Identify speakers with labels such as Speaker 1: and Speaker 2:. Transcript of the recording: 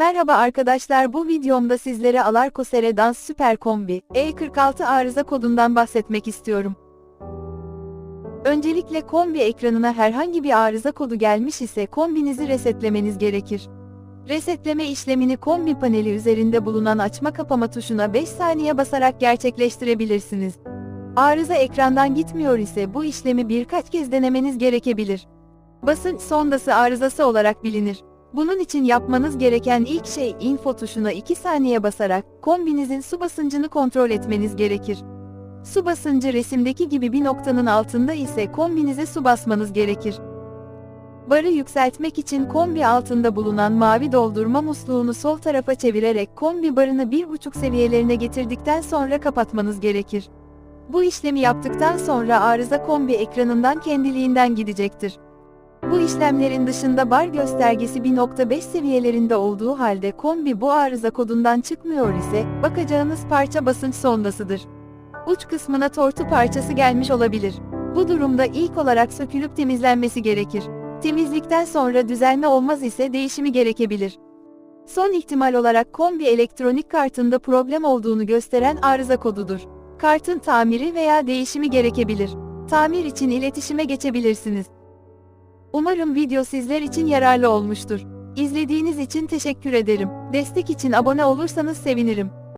Speaker 1: Merhaba arkadaşlar bu videomda sizlere Alarko Seredans Süper Kombi E46 arıza kodundan bahsetmek istiyorum. Öncelikle kombi ekranına herhangi bir arıza kodu gelmiş ise kombinizi resetlemeniz gerekir. Resetleme işlemini kombi paneli üzerinde bulunan açma kapama tuşuna 5 saniye basarak gerçekleştirebilirsiniz. Arıza ekrandan gitmiyor ise bu işlemi birkaç kez denemeniz gerekebilir. Basınç sondası arızası olarak bilinir. Bunun için yapmanız gereken ilk şey info tuşuna 2 saniye basarak kombinizin su basıncını kontrol etmeniz gerekir. Su basıncı resimdeki gibi bir noktanın altında ise kombinize su basmanız gerekir. Barı yükseltmek için kombi altında bulunan mavi doldurma musluğunu sol tarafa çevirerek kombi barını 1.5 seviyelerine getirdikten sonra kapatmanız gerekir. Bu işlemi yaptıktan sonra arıza kombi ekranından kendiliğinden gidecektir. Bu işlemlerin dışında bar göstergesi 1.5 seviyelerinde olduğu halde kombi bu arıza kodundan çıkmıyor ise, bakacağınız parça basınç sondasıdır. Uç kısmına tortu parçası gelmiş olabilir. Bu durumda ilk olarak sökülüp temizlenmesi gerekir. Temizlikten sonra düzelme olmaz ise değişimi gerekebilir. Son ihtimal olarak kombi elektronik kartında problem olduğunu gösteren arıza kodudur. Kartın tamiri veya değişimi gerekebilir. Tamir için iletişime geçebilirsiniz. Umarım video sizler için yararlı olmuştur. İzlediğiniz için teşekkür ederim. Destek için abone olursanız sevinirim.